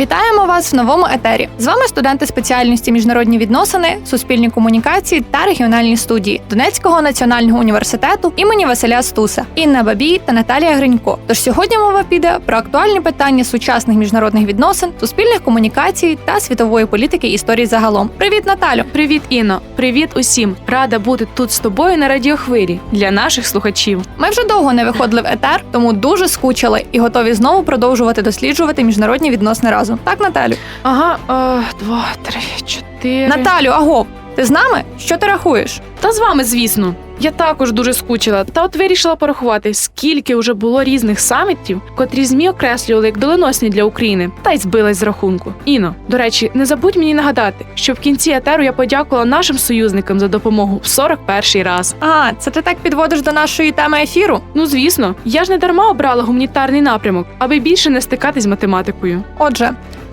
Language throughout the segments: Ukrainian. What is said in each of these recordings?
Вітаємо вас в новому етері. З вами студенти спеціальності міжнародні відносини, суспільні комунікації та регіональні студії Донецького національного університету імені Василя Стуса, Інна Бабій та Наталія Гринько. Тож сьогодні мова піде про актуальні питання сучасних міжнародних відносин, суспільних комунікацій та світової політики і історії загалом. Привіт, Наталю! Привіт, Інно! Привіт усім! Рада бути тут з тобою на радіохвилі для наших слухачів. Ми вже довго не виходили в етер, тому дуже скучили і готові знову продовжувати досліджувати міжнародні відносини разом. Так, Наталю? Ага, е, два, три, чотири. Наталю, аго, ти з нами? Що ти рахуєш? Та з вами, звісно. Я також дуже скучила. Та от вирішила порахувати, скільки вже було різних самітів, котрі змі окреслювали як доленосні для України, та й збилась з рахунку. Іно, до речі, не забудь мені нагадати, що в кінці етеру я подякувала нашим союзникам за допомогу в 41 раз. А, це ти так підводиш до нашої теми ефіру? Ну звісно, я ж не дарма обрала гуманітарний напрямок, аби більше не стикатись з математикою. Отже,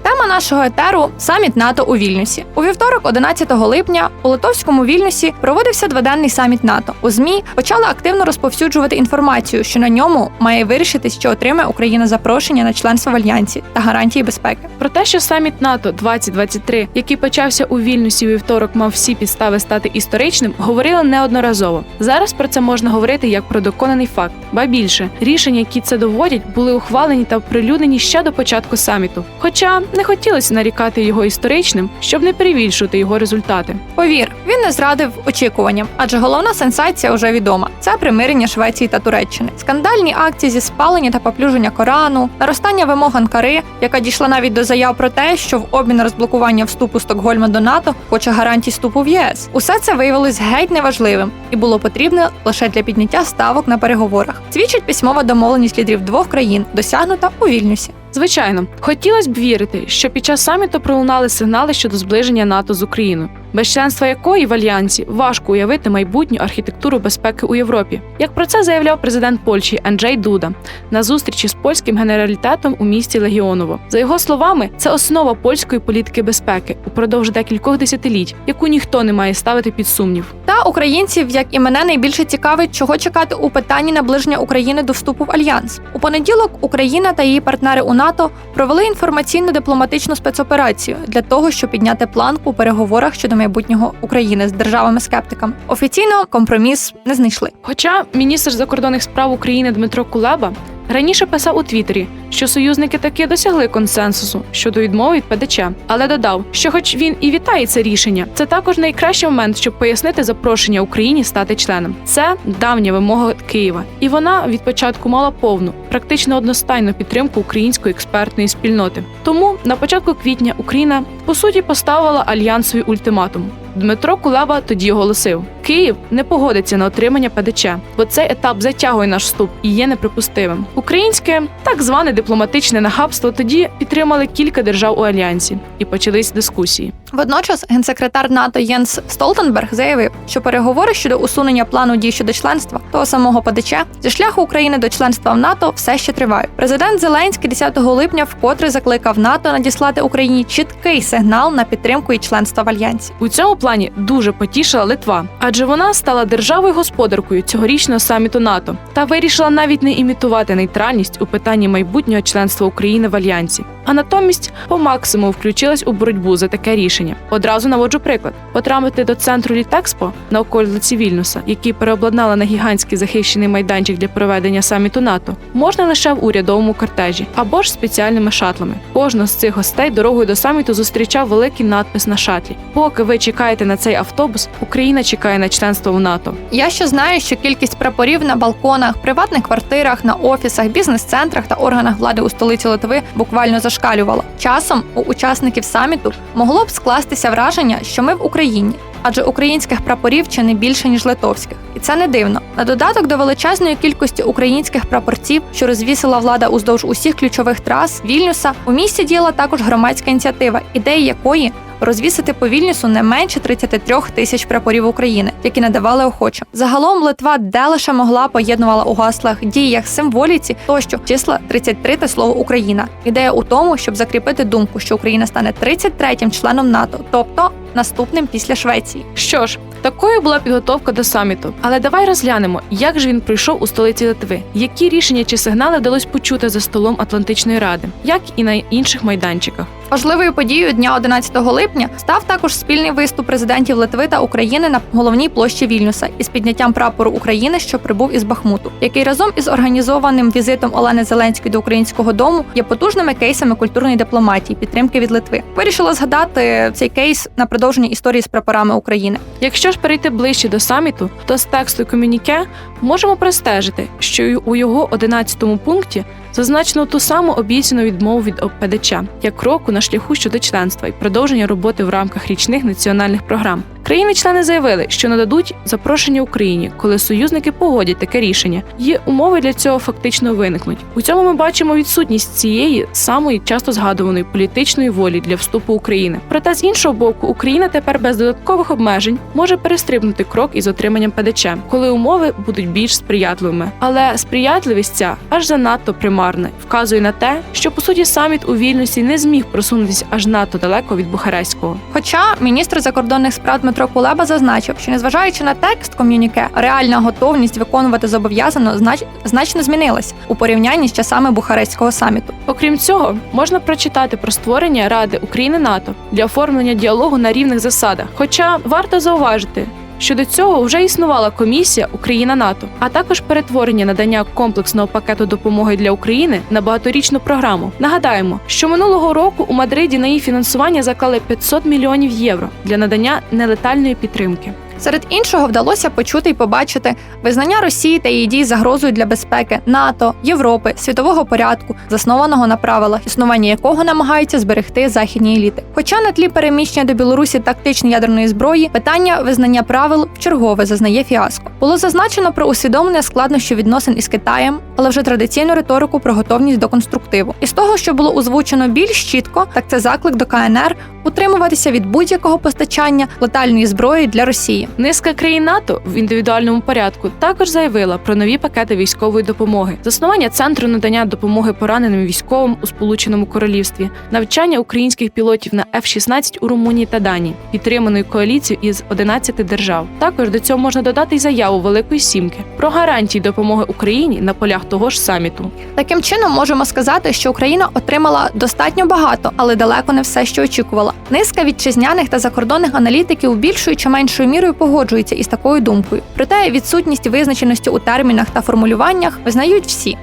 тема нашого етеру саміт НАТО у Вільнюсі. У вівторок, 11 липня, у Литовському Вільнюсі проводився дводенний саміт НАТО. У ЗМІ почали активно розповсюджувати інформацію, що на ньому має вирішитись, чи отримає Україна запрошення на членство в альянсі та гарантії безпеки. Про те, що саміт НАТО 2023, який почався у Вільнюсі у вівторок, мав всі підстави стати історичним, говорили неодноразово. Зараз про це можна говорити як про доконаний факт. Ба більше рішення, які це доводять, були ухвалені та оприлюднені ще до початку саміту. Хоча не хотілося нарікати його історичним, щоб не перевільшувати його результати. Повір, він не зрадив очікуванням, адже головна сенсація вже відома: це примирення Швеції та Туреччини. Скандальні акції зі спалення та поплюження Корану, наростання вимог Анкари, яка дійшла навіть до заяв про те, що в обмін розблокування вступу Стокгольма до НАТО хоче гарантій вступу в ЄС. Усе це виявилось геть неважливим і було потрібне лише для підняття ставок на переговорах. Свідчить письмова домовленість лідерів двох країн, досягнута у Вільнюсі. Звичайно, хотілося б вірити, що під час саміту пролунали сигнали щодо зближення НАТО з Україною, без членства якої в альянсі важко уявити майбутню архітектуру безпеки у Європі. Як про це заявляв президент Польщі Анджей Дуда на зустрічі з польським генералітетом у місті Легіоново. За його словами, це основа польської політики безпеки упродовж декількох десятиліть, яку ніхто не має ставити під сумнів. Та українців, як і мене, найбільше цікавить, чого чекати у питанні наближення України до вступу в альянс. У понеділок Україна та її партнери у НАТО провели інформаційну дипломатичну спецоперацію для того, щоб підняти планку у переговорах щодо майбутнього України з державами-скептиками. Офіційно компроміс не знайшли. Хоча міністр закордонних справ України Дмитро Кулеба раніше писав у Твіттері, що союзники таки досягли консенсусу щодо відмови від ПДЧ, але додав, що, хоч він і вітає це рішення, це також найкращий момент, щоб пояснити запрошення Україні стати членом. Це давня вимога Києва, і вона від початку мала повну, практично одностайну підтримку української експертної спільноти. Тому на початку квітня Україна по суті поставила альянсовий ультиматум. Дмитро Кулеба тоді оголосив: Київ не погодиться на отримання ПДЧ, бо цей етап затягує наш вступ і є неприпустимим. Українське так зване дипломатичне нахабство тоді підтримали кілька держав у альянсі і почались дискусії. Водночас генсекретар НАТО Єнс Столтенберг заявив, що переговори щодо усунення плану дій щодо членства того самого ПДЧ зі шляху України до членства в НАТО все ще тривають. Президент Зеленський 10 липня вкотре закликав НАТО надіслати Україні чіткий сигнал на підтримку і членства в альянсі. У цьому плані дуже потішила Литва, адже вона стала державою господаркою цьогорічного саміту НАТО та вирішила навіть не імітувати нейтральність у питанні майбутнього членства України в альянсі, а натомість по максимуму включилась у боротьбу за таке рішення. Одразу наводжу приклад: потрапити до центру Літекспо на околиці Вільнюса, який переобладнала на гігантський захищений майданчик для проведення саміту НАТО, можна лише в урядовому кортежі або ж спеціальними шатлами. Кожного з цих гостей дорогою до саміту зустрічав великий надпис на шатлі. Поки ви чекаєте на цей автобус, Україна чекає на членство в НАТО. Я ще знаю, що кількість прапорів на балконах, приватних квартирах, на офісах, бізнес-центрах та органах влади у столиці Литви буквально зашкалювало. Часом у учасників саміту могло б скластися враження, що ми в Україні. Адже українських прапорів чи не більше ніж литовських, і це не дивно. На додаток до величезної кількості українських прапорців, що розвісила влада уздовж усіх ключових трас Вільнюса, у місті діяла також громадська ініціатива, ідеї якої розвісити по Вільнюсу не менше 33 тисяч прапорів України, які надавали охочим. Загалом Литва де лише могла поєднувала у гаслах, діях, символіці тощо числа 33 та слово Україна. Ідея у тому, щоб закріпити думку, що Україна стане 33-м членом НАТО, тобто наступним після Швеції. Що ж, такою була підготовка до саміту. Але давай розглянемо, як же він пройшов у столиці Литви, які рішення чи сигнали вдалося почути за столом Атлантичної ради, як і на інших майданчиках. Важливою подією дня 11 липня став також спільний виступ президентів Литви та України на головній площі Вільнюса із підняттям прапору України, що прибув із Бахмуту, який разом із організованим візитом Олени Зеленської до українського дому є потужними кейсами культурної дипломатії, підтримки від Литви. Вирішила згадати цей кейс на продовження історії з прапорами України. Якщо ж перейти ближче до саміту, то з тексту комюніке можемо простежити, що у його 11 пункті зазначено ту саму обіцяну відмову від ОПДЧ як кроку на шляху щодо членства і продовження роботи в рамках річних національних програм. Країни-члени заявили, що нададуть запрошення Україні, коли союзники погодять таке рішення, і умови для цього фактично виникнуть. У цьому ми бачимо відсутність цієї самої часто згадуваної політичної волі для вступу України. Проте з іншого боку, Україна тепер без додаткових обмежень може перестрибнути крок із отриманням ПДЧ, коли умови будуть більш сприятливими. Але сприятливість ця аж занадто примарна, вказує на те, що по суті саміт у вільності не зміг просунутися аж надто далеко від Бухарестського. Хоча міністр закордонних справ Дмитро Кулеба зазначив, що незважаючи на текст ком'юніке, реальна готовність виконувати зобов'язано знач... значно змінилась у порівнянні з часами Бухарестського саміту. Окрім цього, можна прочитати про створення Ради України НАТО для оформлення діалогу на рівних засадах. Хоча варто зауважити. Що до цього вже існувала комісія Україна НАТО, а також перетворення надання комплексного пакету допомоги для України на багаторічну програму. Нагадаємо, що минулого року у Мадриді на її фінансування заклали 500 мільйонів євро для надання нелетальної підтримки. Серед іншого вдалося почути й побачити визнання Росії та її дій загрозою для безпеки НАТО, Європи, світового порядку, заснованого на правилах, існування якого намагаються зберегти західні еліти. Хоча на тлі переміщення до Білорусі тактичної ядерної зброї питання визнання правил вчергове зазнає фіаско. Було зазначено про усвідомлення складнощів відносин із Китаєм, але вже традиційну риторику про готовність до конструктиву. Із того, що було озвучено більш чітко, так це заклик до КНР утримуватися від будь-якого постачання летальної зброї для Росії. Низка країн НАТО в індивідуальному порядку також заявила про нові пакети військової допомоги, заснування центру надання допомоги пораненим військовим у Сполученому Королівстві, навчання українських пілотів на F-16 у Румунії та Данії, підтриманої коаліцією із 11 держав. Також до цього можна додати й заяву Великої Сімки про гарантії допомоги Україні на полях того ж саміту. Таким чином можемо сказати, що Україна отримала достатньо багато, але далеко не все, що очікувала. Низка вітчизняних та закордонних аналітиків більшою чи меншою мірою погоджується із такою думкою. Проте відсутність визначеності у термінах та формулюваннях визнають всі.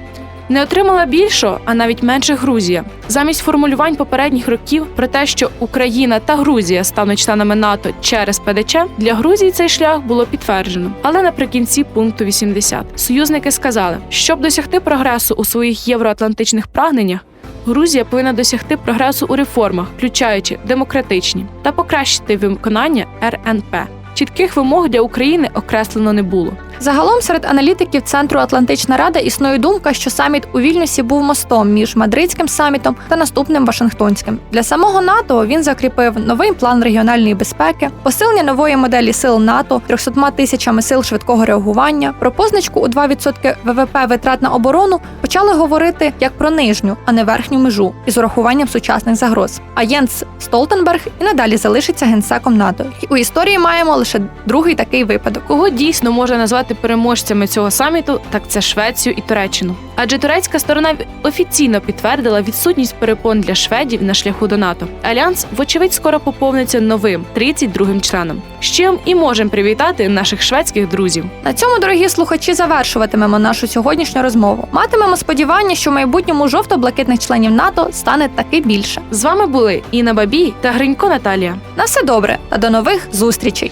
Не отримала більшого, а навіть менше Грузія. Замість формулювань попередніх років про те, що Україна та Грузія стануть членами НАТО через ПДЧ, для Грузії цей шлях було підтверджено. Але наприкінці пункту 80 союзники сказали, щоб досягти прогресу у своїх євроатлантичних прагненнях. Грузія повинна досягти прогресу у реформах, включаючи демократичні, та покращити виконання РНП. Чітких вимог для України окреслено не було. Загалом серед аналітиків Центру Атлантична Рада існує думка, що саміт у Вільнюсі був мостом між мадридським самітом та наступним Вашингтонським. Для самого НАТО він закріпив новий план регіональної безпеки, посилення нової моделі сил НАТО 300 тисячами сил швидкого реагування. Про позначку у 2% ВВП витрат на оборону почали говорити як про нижню, а не верхню межу, із урахуванням сучасних загроз. А Єнс Столтенберг і надалі залишиться генсеком НАТО. У історії маємо лише другий такий випадок. Кого дійсно можна назвати переможцями цього саміту, так це Швецію і Туреччину. Адже турецька сторона офіційно підтвердила відсутність перепон для шведів на шляху до НАТО. Альянс, вочевидь, скоро поповниться новим 32-м членом. З чим і можемо привітати наших шведських друзів. На цьому, дорогі слухачі, завершуватимемо нашу сьогоднішню розмову. Матимемо сподівання, що в майбутньому жовто-блакитних членів НАТО стане таки більше. З вами були Інна Бабій та Гринько Наталія. На все добре та до нових зустрічей.